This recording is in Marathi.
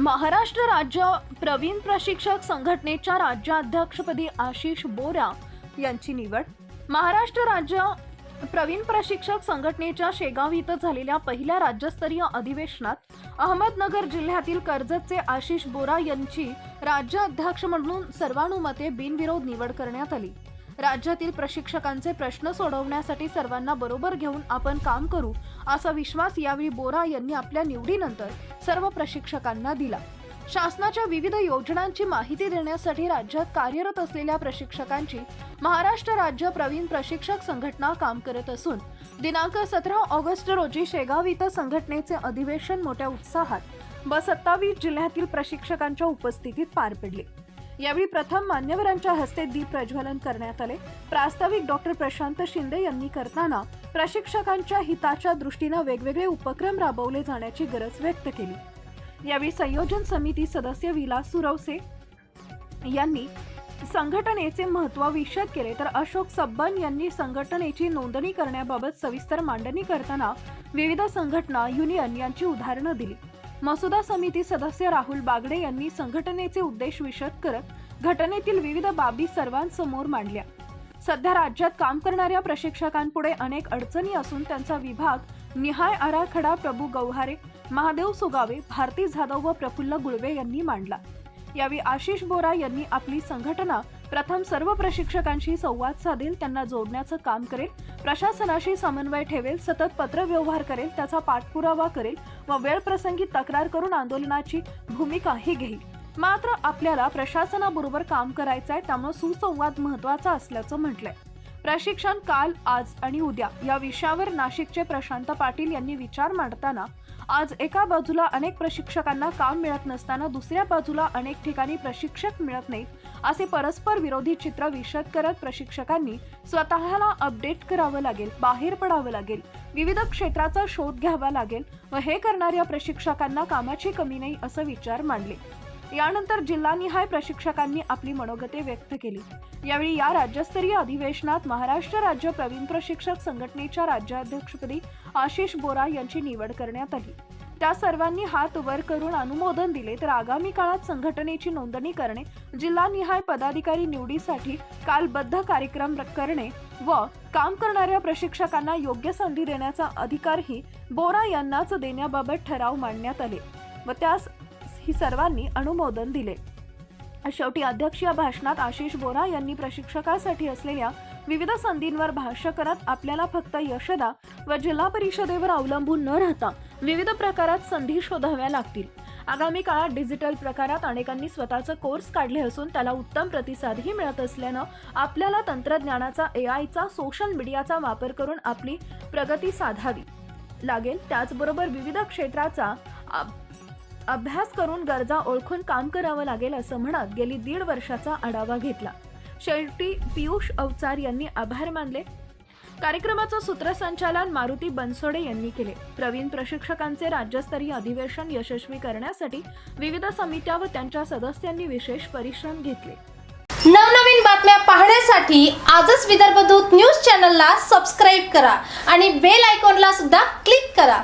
महाराष्ट्र राज्य प्रवीण प्रशिक्षक संघटनेच्या राज्याध्यक्षपदी आशिष बोरा यांची निवड. महाराष्ट्र राज्य प्रवीण प्रशिक्षक संघटनेच्या शेगाव इथं झालेल्या पहिल्या राज्यस्तरीय अधिवेशनात अहमदनगर जिल्ह्यातील कर्जतचे आशिष बोरा यांची राज्य अध्यक्ष म्हणून सर्वानुमते बिनविरोध निवड करण्यात आली. राज्यातील प्रशिक्षकांचे प्रश्न सोडवण्यासाठी सर्वांना बरोबर घेऊन आपण काम करू असा विश्वास यावेळी बोरा यांनी आपल्या निवडीनंतर सर्व प्रशिक्षकांना दिला. शासनाच्या विविध योजनांची माहिती देण्यासाठी राज्यात कार्यरत असलेल्या प्रशिक्षकांची महाराष्ट्र राज्य प्रवीण प्रशिक्षक संघटना काम करत असून दिनांक सतरा ऑगस्ट रोजी शेगाव इथं संघटनेचे अधिवेशन मोठ्या उत्साहात व सत्तावीस जिल्ह्यातील प्रशिक्षकांच्या उपस्थितीत पार पडले. यावेळी प्रथम मान्यवरांच्या हस्ते दीप प्रज्वलन करण्यात आले. प्रास्ताविक डॉक्टर प्रशांत शिंदे यांनी करताना प्रशिक्षकांच्या हिताच्या दृष्टीनं वेगवेगळे उपक्रम राबवले जाण्याची गरज व्यक्त केली. यावेळी संयोजन समिती सदस्य विलास सुरवसे यांनी संघटनेचे महत्त्व विशद केले. तर अशोक सब्बन यांनी संघटनेची नोंदणी करण्याबाबत सविस्तर मांडणी करताना विविध संघटना युनियन यांची उदाहरणं दिली. मसुदा समिती सदस्य राहुल बागडे यांनी संघटनेचे उद्देश विशद करत घटनेतील विविध बाबी सर्वांसमोर मांडल्या. सध्या राज्यात काम करणाऱ्या प्रशिक्षकांपुढे अनेक अडचणी असून त्यांचा विभाग निहाय आराखडा प्रभू गौहारे महादेव सुगावे भारती जाधव व प्रफुल्ल गुळवे यांनी मांडला. यावेळी आशिष बोरा यांनी आपली संघटना प्रथम सर्व प्रशिक्षकांशी संवाद साधेल त्यांना जोडण्याचं काम करेल प्रशासनाशी समन्वय ठेवेल सतत पत्रव्यवहार करेल त्याचा पाठपुरावा करेल व वेळ प्रसंगी तक्रार करून आंदोलनाची भूमिकाही घेईल. मात्र आपल्याला प्रशासनाबरोबर काम करायचं आहे त्यामुळे सुसंवाद महत्त्वाचा असल्याचं म्हटलंय. प्रशिक्षण काल आज आणि उद्या या विषयावर नाशिकचे प्रशांत पाटील यांनी विचार मांडताना आज एका बाजूला अनेक प्रशिक्षकांना काम मिळत नसताना दुसऱ्या बाजूला अनेक ठिकाणी प्रशिक्षक मिळत नाहीत असे परस्पर विरोधी चित्र विशद करत प्रशिक्षकांनी स्वतःला अपडेट करावं लागेल बाहेर पडावं लागेल विविध क्षेत्राचा शोध घ्यावा लागेल व हे करणाऱ्या प्रशिक्षकांना कामाची कमी नाही असं विचार मांडले. यानंतर जिल्हानिहाय प्रशिक्षकांनी आपली मनोगते व्यक्त केली. यावेळी या राज्यस्तरीय अधिवेशनात महाराष्ट्र राज्य प्रवीण प्रशिक्षक संघटनेच्या राज्याध्यक्षपदी आशिष बोरा यांची निवड करण्यात आली. त्या सर्वांनी हात वर करून अनुमोदन दिले तर आगामी काळात संघटनेची नोंदणी करणे जिल्हानिहाय पदाधिकारी निवडीसाठी कालबद्ध कार्यक्रम करणे व काम करणाऱ्या प्रशिक्षकांना योग्य संधी देण्याचा अधिकारही बोरा यांनाच देण्याबाबत ठराव मांडण्यात आले व त्यास ही सर्वांनी अनुमोदन दिले. शेवटी अध्यक्ष या भाषणात आशिष बोरा यांनी प्रशिक्षकासाठी असलेल्या विविध संधींवर भाष्य करत आपल्याला फक्त यशदा व जिल्हा परिषदेवर अवलंबून न राहता विविध प्रकारात संधी शोधाव्या लागतील. आगामी काळात डिजिटल प्रकारात अनेकांनी स्वतःचं कोर्स काढले असून त्याला उत्तम प्रतिसादही मिळत असल्यानं आपल्याला तंत्रज्ञानाचा ए आयचा सोशल मीडियाचा वापर करून आपली प्रगती साधावी. लागेल त्याचबरोबर विविध क्षेत्राचा अभ्यास करून गरजा ओळखून काम करावं लागेल असं म्हणत गेली दीड वर्षाचा आढावा घेतला. शेवटी पियुष अवचार यांनी आभार मानले. कार्यक्रमाचं सूत्रसंचालन मारुती बनसोडे यांनी केले. प्रवीण प्रशिक्षकांचे राज्यस्तरीय अधिवेशन यशस्वी करण्यासाठी विविध समित्या व त्यांच्या सदस्यांनी विशेष परिश्रम घेतले. नवनवीन बातम्या पाहण्यासाठी आजच विदर्भ दूत न्यूज चॅनलला सबस्क्राईब करा आणि बेल आयकॉनला सुद्धा क्लिक करा.